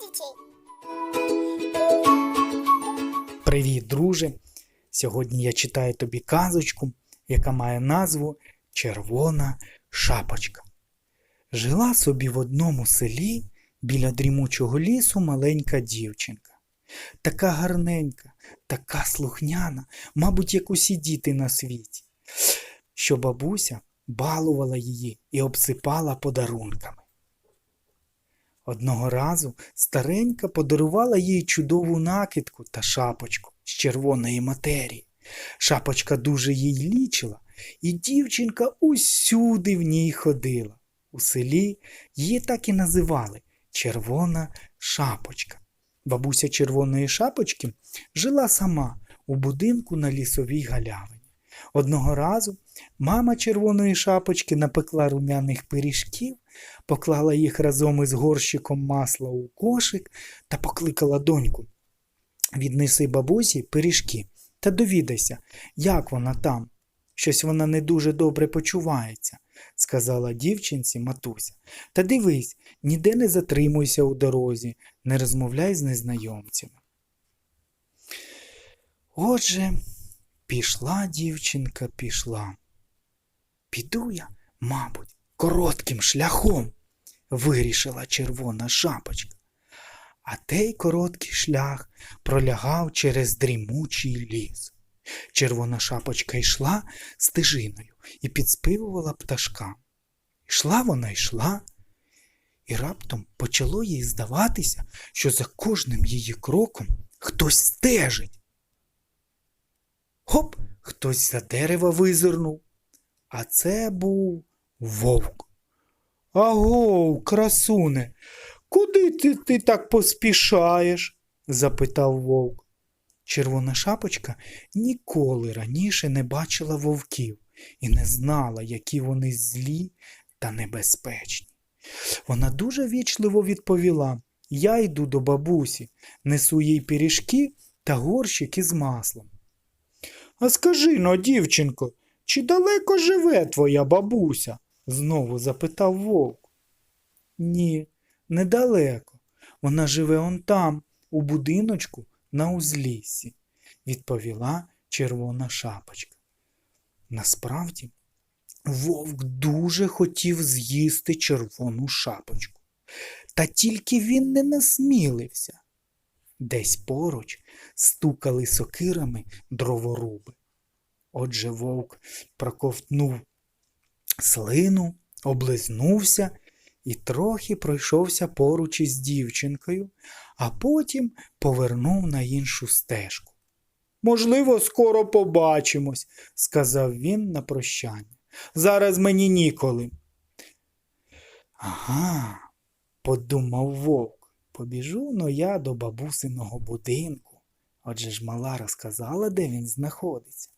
дітей. Привіт, друже! Сьогодні я читаю тобі казочку, яка має назву Червона шапочка. Жила собі в одному селі біля дрімучого лісу маленька дівчинка. Така гарненька, така слухняна, мабуть, як усі діти на світі, що бабуся балувала її і обсипала подарунками. Одного разу старенька подарувала їй чудову накидку та шапочку з червоної матерії. Шапочка дуже їй лічила, і дівчинка усюди в ній ходила. У селі її так і називали Червона шапочка. Бабуся червоної шапочки жила сама у будинку на лісовій галявині. Одного разу мама червоної шапочки напекла рум'яних пиріжків поклала їх разом із горщиком масла у кошик та покликала доньку. Віднеси бабусі пиріжки та довідайся, як вона там. Щось вона не дуже добре почувається, сказала дівчинці матуся. Та дивись, ніде не затримуйся у дорозі, не розмовляй з незнайомцями. Отже, пішла дівчинка, пішла. Піду я, мабуть, коротким шляхом, вирішила червона шапочка. А той короткий шлях пролягав через дрімучий ліс. Червона шапочка йшла стежиною і підспивувала пташкам. Йшла вона йшла, і раптом почало їй здаватися, що за кожним її кроком хтось стежить. Хоп, хтось за дерева визирнув, а це був вовк. Агов, красуне, куди ти, ти так поспішаєш? запитав вовк. Червона шапочка ніколи раніше не бачила вовків і не знала, які вони злі та небезпечні. Вона дуже вічливо відповіла Я йду до бабусі, несу їй пиріжки та горщик із маслом. А скажи но, дівчинко, чи далеко живе твоя бабуся? знову запитав вовк. Ні, недалеко. Вона живе он там, у будиночку на узліссі, відповіла червона шапочка. Насправді, вовк дуже хотів з'їсти червону шапочку, та тільки він не насмілився. Десь поруч стукали сокирами дроворуби. Отже вовк проковтнув слину, облизнувся і трохи пройшовся поруч із дівчинкою, а потім повернув на іншу стежку. Можливо, скоро побачимось, сказав він на прощання. Зараз мені ніколи. Ага, подумав вовк, побіжу но я до бабусиного будинку. Отже ж мала розказала, де він знаходиться.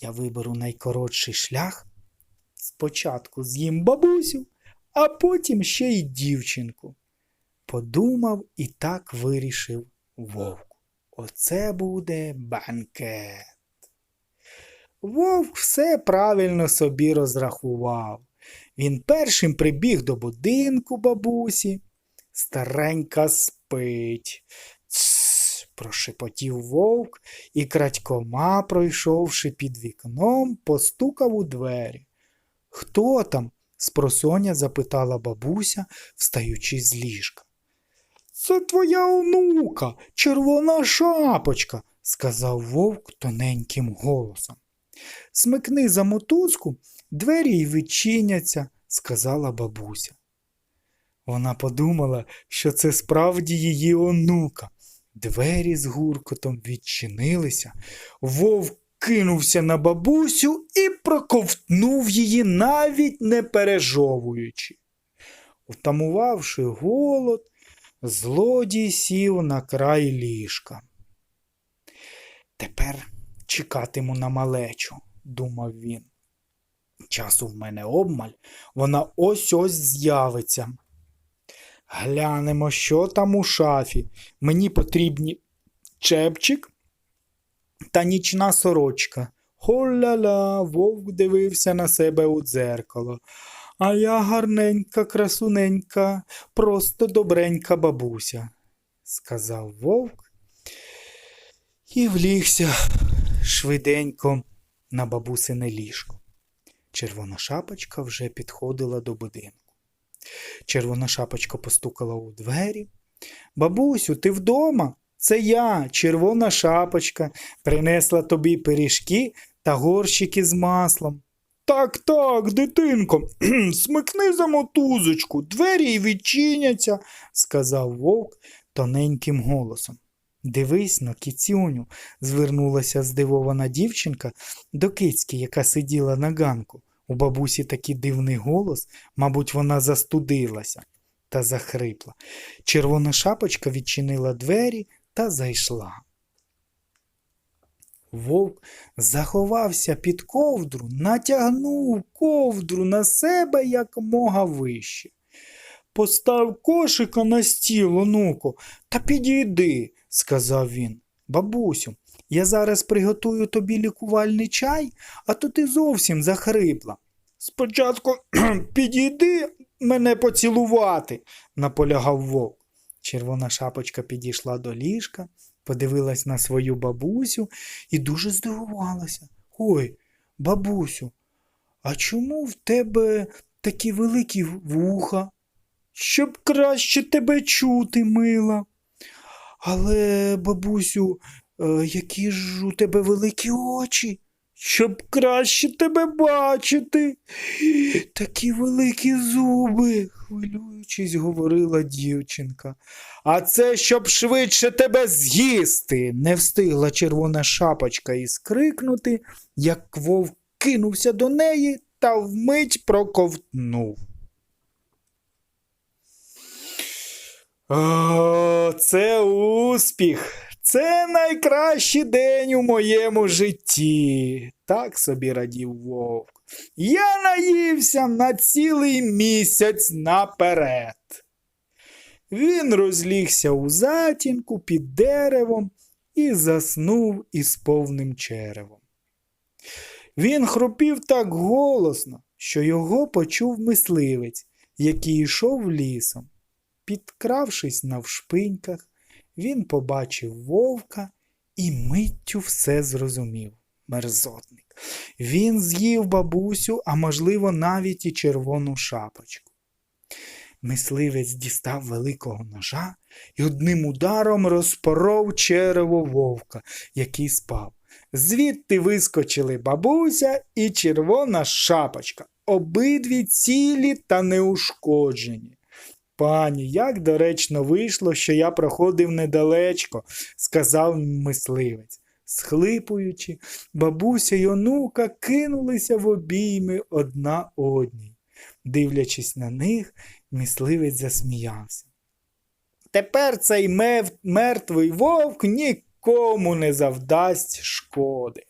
Я виберу найкоротший шлях. Спочатку з'їм бабусю, а потім ще й дівчинку. Подумав і так вирішив вовк. Оце буде банкет. Вовк все правильно собі розрахував. Він першим прибіг до будинку бабусі. Старенька спить. Тсс, прошепотів вовк і крадькома, пройшовши під вікном, постукав у двері. Хто там? спросоня запитала бабуся, встаючи з ліжка. Це твоя онука, червона шапочка, сказав вовк тоненьким голосом. Смикни за мотузку, двері й відчиняться, сказала бабуся. Вона подумала, що це справді її онука. Двері з гуркотом відчинилися, вовк кинувся на бабусю і проковтнув її, навіть не пережовуючи. Втамувавши голод, злодій сів на край ліжка. Тепер чекатиму на малечу, думав він. Часу в мене обмаль, вона ось ось з'явиться. Глянемо, що там у шафі. Мені потрібні чепчик та нічна сорочка. Холя-ля, вовк дивився на себе у дзеркало. А я гарненька, красуненька, просто добренька бабуся. сказав вовк і влігся швиденько на бабусине ліжко. Червона шапочка вже підходила до будинку. Червона шапочка постукала у двері. Бабусю, ти вдома? Це я, червона шапочка, принесла тобі пиріжки та горщики з маслом. Так, так, дитинко, смикни за мотузочку, двері й відчиняться, сказав вовк тоненьким голосом. Дивись но, кіцюню, звернулася здивована дівчинка до кицьки, яка сиділа на ганку. У бабусі такий дивний голос, мабуть, вона застудилася та захрипла. Червона шапочка відчинила двері та зайшла. Вовк заховався під ковдру, натягнув ковдру на себе якомога вище. Постав кошика на стіл, онуко, та підійди, сказав він. Бабусю, я зараз приготую тобі лікувальний чай, а то ти зовсім захрипла. Спочатку підійди мене поцілувати, наполягав вовк. Червона шапочка підійшла до ліжка, подивилась на свою бабусю і дуже здивувалася. Ой, бабусю, а чому в тебе такі великі вуха? Щоб краще тебе чути, мила. Але, бабусю, які ж у тебе великі очі, щоб краще тебе бачити. Такі великі зуби, хвилюючись, говорила дівчинка. А це щоб швидше тебе з'їсти. Не встигла червона шапочка і скрикнути, як вовк кинувся до неї та вмить проковтнув. О, це успіх! Це найкращий день у моєму житті. Так собі радів вовк. Я наївся на цілий місяць наперед. Він розлігся у затінку під деревом і заснув із повним черевом. Він хропів так голосно, що його почув мисливець, який йшов лісом. Підкравшись навшпиньках, він побачив вовка і миттю все зрозумів. Мерзотник. Він з'їв бабусю, а можливо, навіть і червону шапочку. Мисливець дістав великого ножа і одним ударом розпоров черево вовка, який спав. Звідти вискочили бабуся і червона шапочка, обидві цілі та неушкоджені. Пані, як доречно вийшло, що я проходив недалечко, сказав мисливець. Схлипуючи, бабуся й онука кинулися в обійми одна одній. Дивлячись на них, мисливець засміявся. Тепер цей мев... мертвий вовк нікому не завдасть шкоди.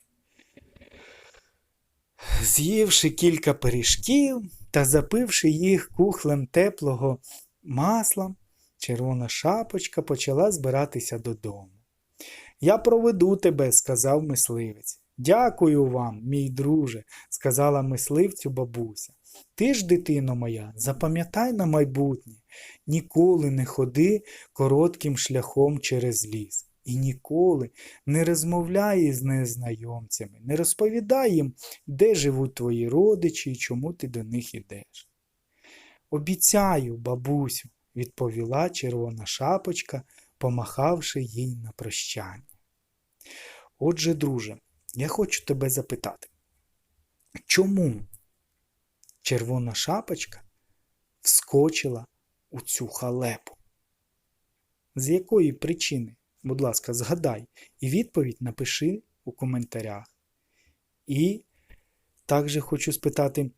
З'ївши кілька пиріжків та запивши їх кухлем теплого масла, червона шапочка почала збиратися додому. Я проведу тебе, сказав мисливець. Дякую вам, мій друже, сказала мисливцю бабуся. Ти ж, дитино моя, запам'ятай на майбутнє, ніколи не ходи коротким шляхом через ліс. І ніколи не розмовляй із незнайомцями, не розповідай їм, де живуть твої родичі і чому ти до них ідеш. Обіцяю, бабусю, відповіла червона шапочка, помахавши їй на прощання. Отже, друже, я хочу тебе запитати, чому червона шапочка вскочила у цю халепу? З якої причини, будь ласка, згадай і відповідь напиши у коментарях. І також хочу спитати,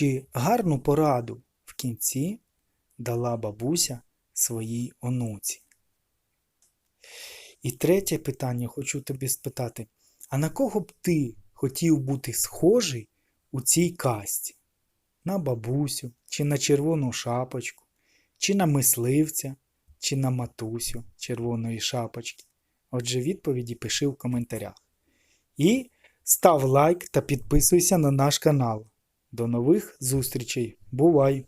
чи гарну пораду в кінці дала бабуся своїй онуці? І третє питання хочу тобі спитати: а на кого б ти хотів бути схожий у цій касті? На бабусю, чи на червону шапочку, чи на мисливця, чи на матусю червоної шапочки? Отже, відповіді пиши в коментарях. І став лайк та підписуйся на наш канал. До нових зустрічей. Бувай!